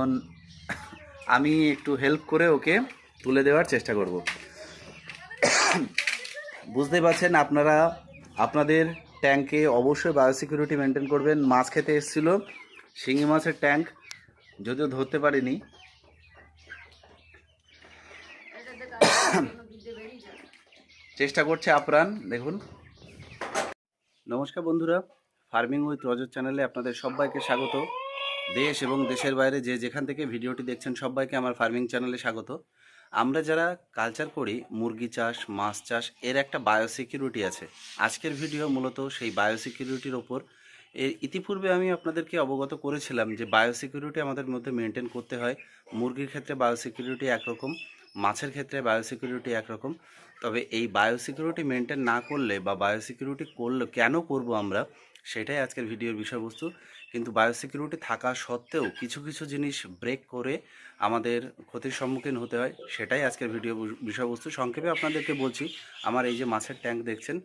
এখন আমি একটু হেল্প করে ওকে তুলে দেওয়ার চেষ্টা করব। বুঝতে পারছেন আপনারা, আপনাদের ট্যাঙ্কে অবশ্যই বায়োসিকিউরিটি মেনটেন করবেন। মাছ খেতে এসেছিল, শিঙি মাছের ট্যাঙ্ক যদিও ধরতে পারিনি। চেষ্টা করছে আপ্রাণ, দেখুন। নমস্কার বন্ধুরা ফার্মিং উইথ রজত চ্যানেলে আপনাদের সবাইকে স্বাগত। দেশ এবং দেশের বাইরে যে যেখান থেকে ভিডিওটি দেখছেন সবাইকে আমার ফার্মিং চ্যানেলে স্বাগত। আমরা যারা কালচার করি, মুরগি চাষ, মাছ চাষ, এর একটা বায়োসিকিউরিটি আছে। আজকের ভিডিও মূলত সেই বায়োসিকিউরিটির ওপর। এর ইতিপূর্বে আমি আপনাদেরকে অবগত করেছিলাম যে বায়োসিকিউরিটি আমাদের মধ্যে মেনটেন করতে হয়। মুরগির ক্ষেত্রে বায়োসিকিউরিটি একরকম, মাছের ক্ষেত্রে বায়োসিকিউরিটি একরকম। তবে এই বায়োসিকিউরিটি মেনটেন না করলে বা বায়োসিকিউরিটি করলে কেন করব আমরা, সেটাই আজকের ভিডিওর বিষয়বস্তু। কিন্তু বায়োসিকিউরিটি থাকা সত্ত্বেও কিছু কিছু জিনিস ব্রেক করে আমাদের ক্ষতির সম্মুখীন হতে হয়, সেটাই আজকের ভিডিও বিষয়বস্তু। সংক্ষেপে আপনাদেরকে বলছি, আমার এই যে মাছের ট্যাঙ্ক দেখছেন,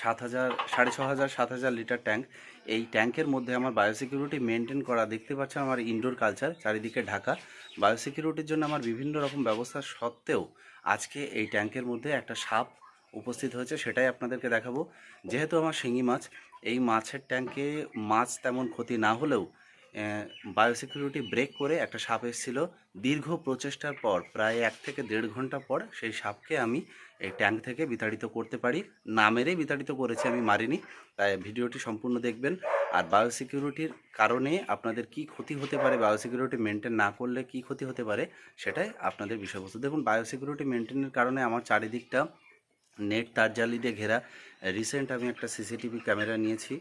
সাত হাজার, সাড়ে ছ হাজার, সাত হাজার লিটার ট্যাঙ্ক এই ট্যাঙ্কের মধ্যে আমার বায়োসিকিউরিটি মেনটেন করা, দেখতে পাচ্ছেন আমার ইনডোর কালচার চারিদিকে ঢাকা। বায়োসিকিউরিটির জন্য আমার বিভিন্ন রকম ব্যবস্থা সত্ত্বেও আজকে এই ট্যাঙ্কের মধ্যে একটা সাপ উপস্থিত হয়েছে, সেটাই আপনাদেরকে দেখাবো। যেহেতু আমার শিঙি মাছ, এই মাছের ট্যাঙ্কে মাছ তেমন ক্ষতি না হলেও বায়োসিকিউরিটি ব্রেক করে একটা সাপ এসেছিল। দীর্ঘ প্রচেষ্টার পর, প্রায় এক থেকে দেড় ঘণ্টা পর, সেই সাপকে আমি এই ট্যাঙ্ক থেকে বিতাড়িত করতে পারি। না মেরেই বিতাড়িত করেছি আমি, মারিনি। তাই ভিডিওটি সম্পূর্ণ দেখবেন। আর বায়োসিকিউরিটির কারণে আপনাদের কি ক্ষতি হতে পারে বায়োসিকিউরিটি মেনটেন না করলে কি ক্ষতি হতে পারে, সেটাই আপনাদের বিষয়বস্তু। দেখুন বায়োসিকিউরিটি মেনটেনের কারণে আমার চারিদিকটা নেট তার জালি দিয়ে ঘেরা। রিসেন্ট আমি একটা সিসিটিভি ক্যামেরা নিয়েছি।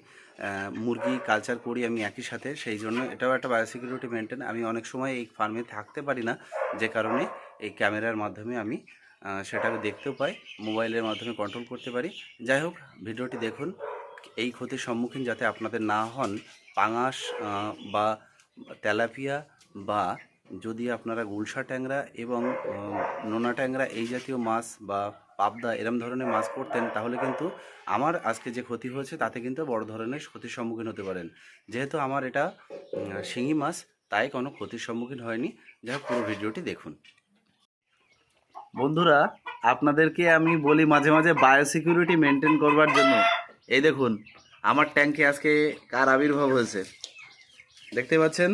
মুরগি কালচার করি আমি একই সাথে, সেই জন্য এটাও একটা বায়োসিকিউরিটি মেনটেন আমি অনেক সময় এই ফার্মে থাকতে পারি না, যে কারণে এই ক্যামেরার মাধ্যমে আমি সেটাকে দেখতেও পাই মোবাইলের মাধ্যমে কন্ট্রোল করতে পারি। যাই হোক, ভিডিওটি দেখুন, এই ক্ষতির সম্মুখীন যাতে আপনাদের না হন, পাঙাশ বা তেলাপিয়া, বা যদি আপনারা গুলশা ট্যাংরা এবং নোনা ট্যাংরা এই জাতীয় মাছ বা পাবদা এরম ধরনের মাছ করতেন, তাহলে কিন্তু আমার আজকে যে ক্ষতি হয়েছে, তাতে কিন্তু বড় ধরনের ক্ষতির সম্মুখীন হতে পারেন। যেহেতু আমার এটা শিঙি মাছ, তাই কোনো ক্ষতির সম্মুখীন হয়নি। যাই পুরো ভিডিওটি দেখুন। বন্ধুরা, আপনাদেরকে আমি বলি মাঝে মাঝে বায়োসিকিউরিটি মেনটেন করবার জন্য। এই দেখুন, আমার ট্যাঙ্কে আজকে কার আবির্ভাব হয়েছে? দেখতে পাচ্ছেন?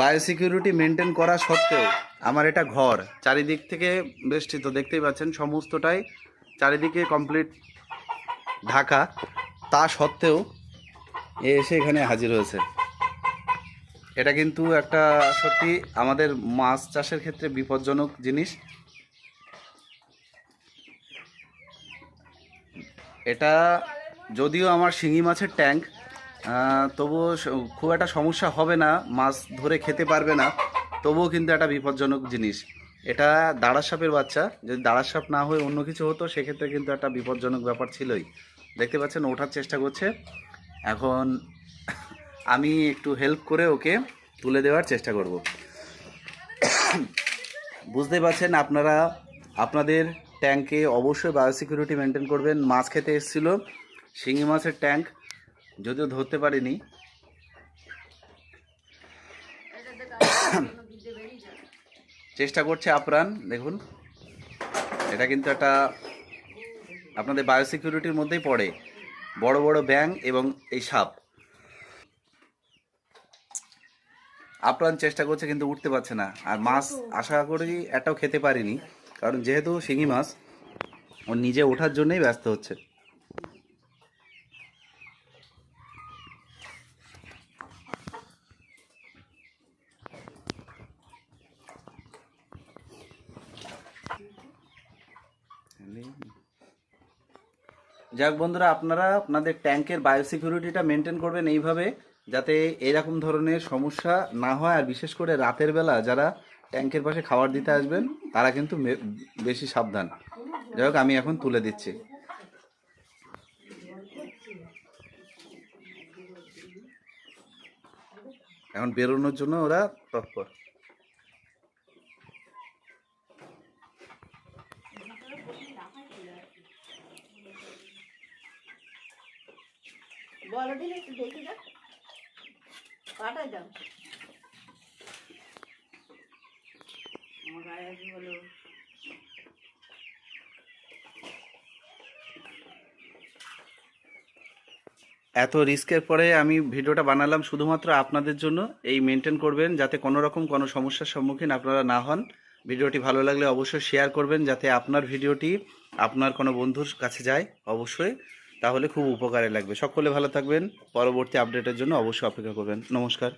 বায়োসিকিউরিটি মেনটেন করা সত্ত্বেও আমার এটা ঘর। চারিদিক থেকে বেষ্টিত, দেখতেই পাচ্ছেন সমস্তটাই চারিদিকে কমপ্লিট ঢাকা। তা সত্ত্বেও এ এসে এখানে হাজির হয়েছে। এটা কিন্তু একটা সত্যি আমাদের মাছ চাষের ক্ষেত্রে বিপজ্জনক জিনিস। এটা যদিও আমার শিঙি মাছের ট্যাঙ্ক তবুও খুব একটা সমস্যা হবে না, মাছ ধরে খেতে পারবে না, তবুও কিন্তু একটা বিপজ্জনক জিনিস। এটা দাঁড়ার সাপের বাচ্চা, যদি দাঁড়ার সাপ না হয়ে অন্য কিছু হতো, সেক্ষেত্রে কিন্তু একটা বিপজ্জনক ব্যাপার ছিলই। দেখতে পাচ্ছেন, ওঠার চেষ্টা করছে। এখন আমি একটু হেল্প করে ওকে তুলে দেওয়ার চেষ্টা করব। বুঝতে পারছেন, আপনারা, আপনাদের ট্যাঙ্কে অবশ্যই বায়োসিকিউরিটি মেনটেন করবেন। মাছ খেতে এসেছিল, শিঙি মাছের ট্যাঙ্ক যদিও ধরতে পারিনি। চেষ্টা করছে আপ্রাণ, দেখুন। এটা কিন্তু একটা আপনাদের বায়োসিকিউরিটির মধ্যেই পড়ে। বড় বড় ব্যাং এবং এই সাপ। আপ্রাণ চেষ্টা করছে কিন্তু উঠতে পারছে না। আর মাছ আশা করি একটাও খেতে পারিনি, কারণ যেহেতু শিঙি মাছ, ও নিজে ওঠার জন্যই ব্যস্ত হচ্ছে। যাক বন্ধুরা, আপনারা আপনাদের ট্যাঙ্কের বায়োসিকিউরিটিটা মেনটেন করবেন এইভাবে, যাতে এরকম ধরনের সমস্যা না হয়। আর বিশেষ করে রাতের বেলা যারা ট্যাঙ্কের পাশে খাবার দিতে আসবেন, তারা কিন্তু বেশি সাবধান। যাই হোক, আমি এখন তুলে দিচ্ছি। এখন বেরোনোর জন্য ওরা তৎপর। দিলে একটু দেখি বলো। এত রিস্কের পরে আমি ভিডিওটা বানালাম শুধুমাত্র আপনাদের জন্য। এই মেনটেন করবেন যাতে কোনো রকম কোনো সমস্যার সম্মুখীন আপনারা না হন। ভিডিওটি ভালো লাগলে অবশ্যই শেয়ার করবেন যাতে আপনার ভিডিওটি আপনার কোনো বন্ধুর কাছে যায়। অবশ্যই তাহলে খুব উপকারে লাগবে। সকলে ভালো থাকবেন। পরবর্তী আপডেটের জন্য অবশ্যই অপেক্ষা করবেন। নমস্কার।